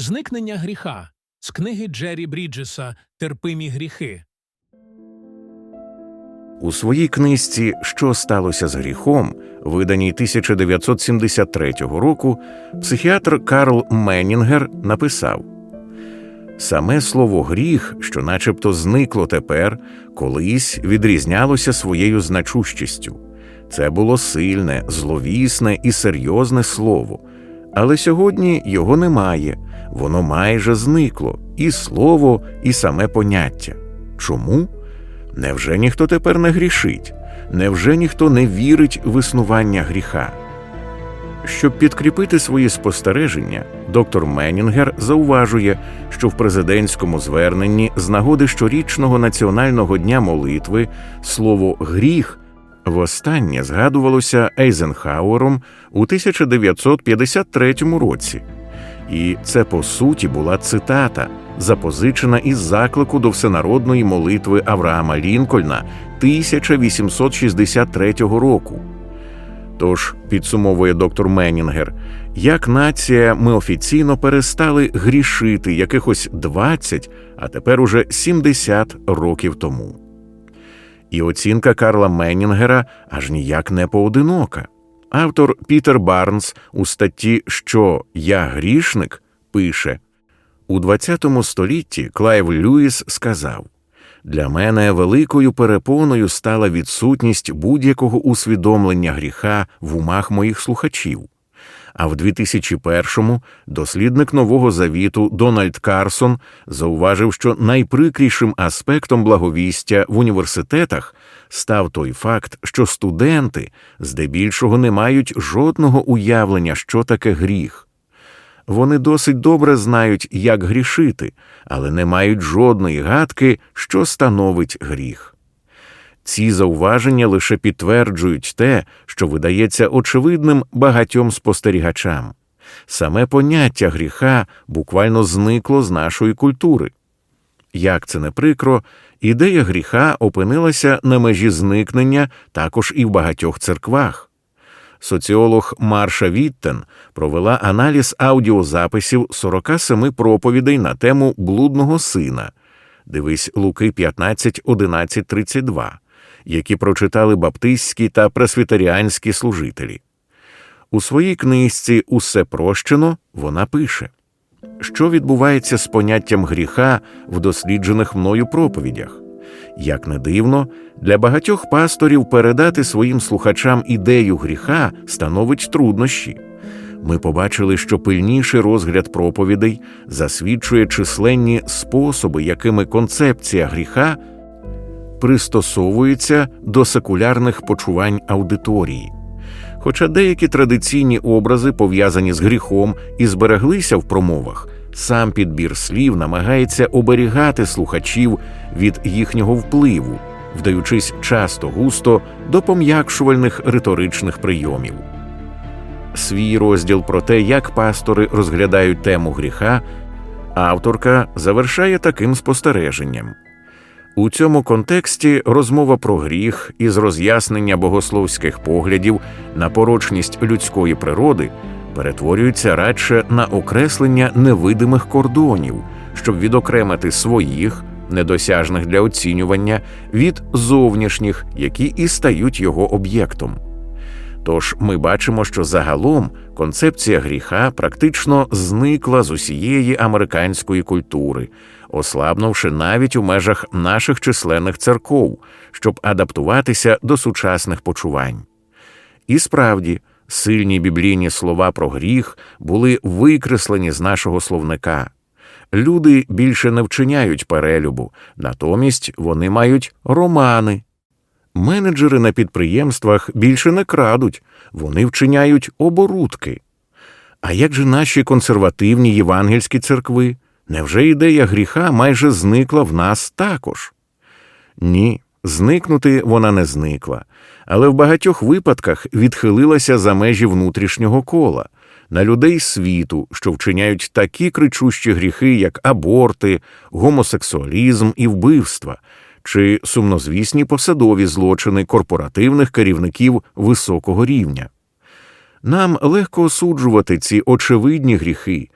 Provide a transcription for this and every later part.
Зникнення гріха з книги Джері Бріджеса Терпимі гріхи. У своїй книжці Що сталося з гріхом, виданій 1973 року, психіатр Карл Менінгер написав Саме слово гріх, що начебто зникло тепер, колись відрізнялося своєю значущістю. Це було сильне, зловісне і серйозне слово, але сьогодні його немає, воно майже зникло і слово, і саме поняття. Чому? Невже ніхто тепер не грішить? Невже ніхто не вірить в існування гріха? Щоб підкріпити свої спостереження, доктор Менінгер зауважує, що в президентському зверненні з нагоди щорічного національного дня молитви слово гріх востаннє згадувалося Ейзенхауером у 1953 році. І це по суті була цитата, запозичена із заклику до всенародної молитви Авраама Лінкольна 1863 року. Тож, підсумовує доктор Менінгер, як нація ми офіційно перестали грішити якихось 20, а тепер уже 70 років тому. І оцінка Карла Менінгера аж ніяк не поодинока. Автор Пітер Барнс у статті Що я грішник пише у ХХ столітті Клайв Льюіс сказав для мене великою перепоною стала відсутність будь-якого усвідомлення гріха в умах моїх слухачів. А в 2001-му дослідник Нового Завіту Дональд Карсон зауважив, що найприкрішим аспектом благовістя в університетах став той факт, що студенти здебільшого не мають жодного уявлення, що таке гріх. Вони досить добре знають, як грішити, але не мають жодної гадки, що становить гріх. Ці зауваження лише підтверджують те, що видається очевидним багатьом спостерігачам. Саме поняття гріха буквально зникло з нашої культури. Як це не прикро, ідея гріха опинилася на межі зникнення також і в багатьох церквах. Соціолог Марша Віттен провела аналіз аудіозаписів 47 проповідей на тему блудного сина. Дивись Луки 15, 11, 32, які прочитали баптистські та пресвітеріанські служителі. У своїй книжці Усе прощено вона пише, що відбувається з поняттям гріха в досліджених мною проповідях. Як не дивно, для багатьох пасторів передати своїм слухачам ідею гріха становить труднощі. Ми побачили, що пильніший розгляд проповідей засвідчує численні способи, якими концепція гріха пристосовується до секулярних почувань аудиторії. Хоча деякі традиційні образи, пов'язані з гріхом, і збереглися в промовах, сам підбір слів намагається оберігати слухачів від їхнього впливу, вдаючись часто густо до пом'якшувальних риторичних прийомів. Свій розділ про те, як пастори розглядають тему гріха, авторка завершає таким спостереженням. У цьому контексті розмова про гріх із роз'яснення богословських поглядів на порочність людської природи перетворюється радше на окреслення невидимих кордонів, щоб відокремити своїх, недосяжних для оцінювання, від зовнішніх, які і стають його об'єктом. Тож ми бачимо, що загалом концепція гріха практично зникла з усієї американської культури, ослабнувши навіть у межах наших численних церков, щоб адаптуватися до сучасних почувань. І справді, сильні біблійні слова про гріх були викреслені з нашого словника. Люди більше не вчиняють перелюбу, натомість вони мають романи. Менеджери на підприємствах більше не крадуть, вони вчиняють оборудки. А як же наші консервативні євангельські церкви? Невже ідея гріха майже зникла в нас також? Ні, зникнути вона не зникла, але в багатьох випадках відхилилася за межі внутрішнього кола, на людей світу, що вчиняють такі кричущі гріхи, як аборти, гомосексуалізм і вбивства, чи сумнозвісні посадові злочини корпоративних керівників високого рівня. Нам легко осуджувати ці очевидні гріхи,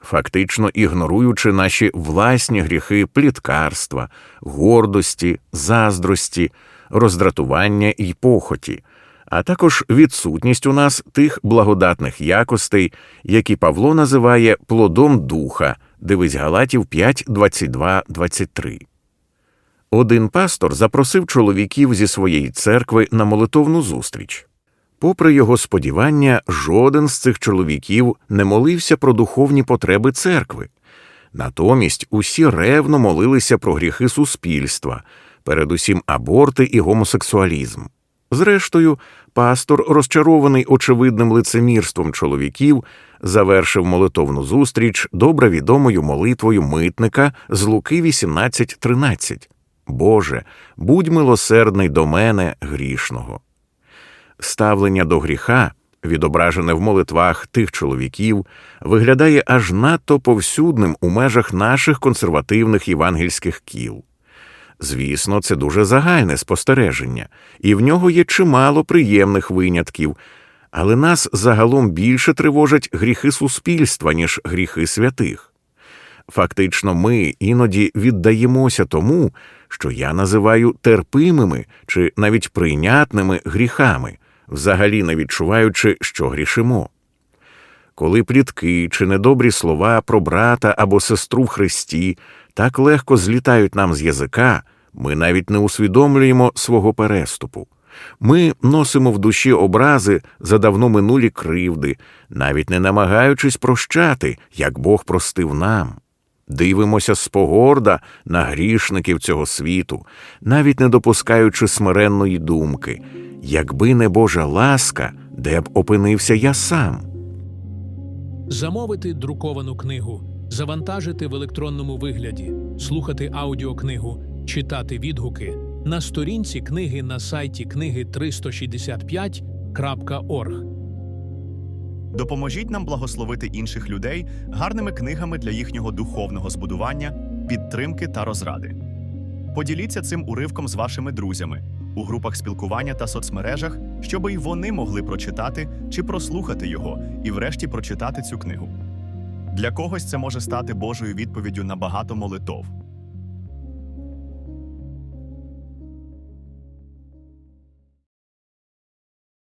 фактично ігноруючи наші власні гріхи пліткарства, гордості, заздрості, роздратування і похоті, а також відсутність у нас тих благодатних якостей, які Павло називає плодом духа, дивись Галатів 5, 22, 23. Один пастор запросив чоловіків зі своєї церкви на молитовну зустріч. Попри його сподівання, жоден з цих чоловіків не молився про духовні потреби церкви. Натомість усі ревно молилися про гріхи суспільства, передусім аборти і гомосексуалізм. Зрештою, пастор, розчарований очевидним лицемірством чоловіків, завершив молитовну зустріч добре відомою молитвою митника з Луки 18.13 Боже, будь милосердний до мене грішного. Ставлення до гріха, відображене в молитвах тих чоловіків, виглядає аж надто повсюдним у межах наших консервативних євангельських кіл. Звісно, це дуже загальне спостереження, і в нього є чимало приємних винятків, але нас загалом більше тривожать гріхи суспільства, ніж гріхи святих. Фактично, ми іноді віддаємося тому, що я називаю терпимими чи навіть прийнятними гріхами, взагалі не відчуваючи, що грішимо. Коли плітки чи недобрі слова про брата або сестру в Христі так легко злітають нам з язика, ми навіть не усвідомлюємо свого переступу. Ми носимо в душі образи за давно минулі кривди, навіть не намагаючись прощати, як Бог простив нам. Дивимося спогорда на грішників цього світу, навіть не допускаючи смиренної думки, якби не Божа ласка, де б опинився я сам. Замовити друковану книгу, завантажити в електронному вигляді, слухати аудіокнигу, читати відгуки на сторінці книги на сайті книги 365.org. Допоможіть нам благословити інших людей гарними книгами для їхнього духовного збудування, підтримки та розради. Поділіться цим уривком з вашими друзями у групах спілкування та соцмережах, щоб і вони могли прочитати чи прослухати його і, врешті, прочитати цю книгу. Для когось це може стати Божою відповіддю на багато молитов.